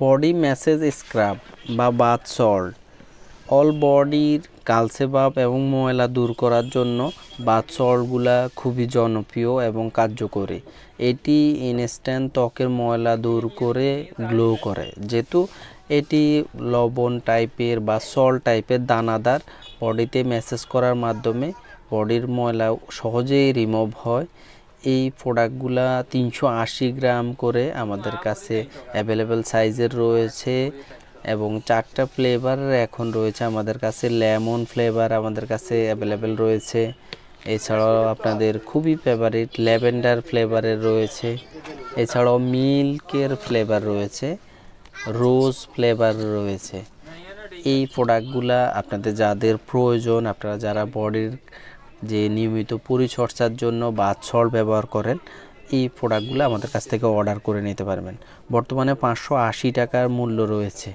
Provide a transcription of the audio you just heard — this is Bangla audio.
বডি ম্যাসেজ স্ক্রাব বা বাথ সল্ট অল বডির কালসে কালসেবাব এবং ময়লা দূর করার জন্য বাথ সল্টগুলা খুবই জনপ্রিয় এবং কার্যকরী। এটি ইনস্ট্যান্ট ত্বকের ময়লা দূর করে গ্লো করে। যেহেতু এটি লবণ টাইপের বা সল্ট টাইপের দানাদার, বডিতে ম্যাসেজ করার মাধ্যমে বডির ময়লা সহজেই রিমুভ হয়। এই প্রোডাক্টগুলা তিনশো আশি গ্রাম করে আমাদের কাছে অ্যাভেলেবেল সাইজের রয়েছে এবং চারটা ফ্লেভার এখন রয়েছে আমাদের কাছে। লেমন ফ্লেভার আমাদের কাছে অ্যাভেলেবেল রয়েছে। এছাড়াও আপনাদের খুবই ফেভারিট ল্যাভেন্ডার ফ্লেভারের রয়েছে। এছাড়াও মিল্কের ফ্লেভার রয়েছে। রোজ ফ্লেভার রয়েছে। এই প্রোডাক্টগুলা আপনাদের যাদের প্রয়োজন, আপনারা যারা বডির যে নিয়মিত পরিচর্যার জন্য বা ছড় ব্যবহার করেন, এই প্রোডাক্টগুলো আমাদের কাছ থেকে অর্ডার করে নিতে পারবেন। বর্তমানে পাঁচশো আশি টাকার মূল্য রয়েছে।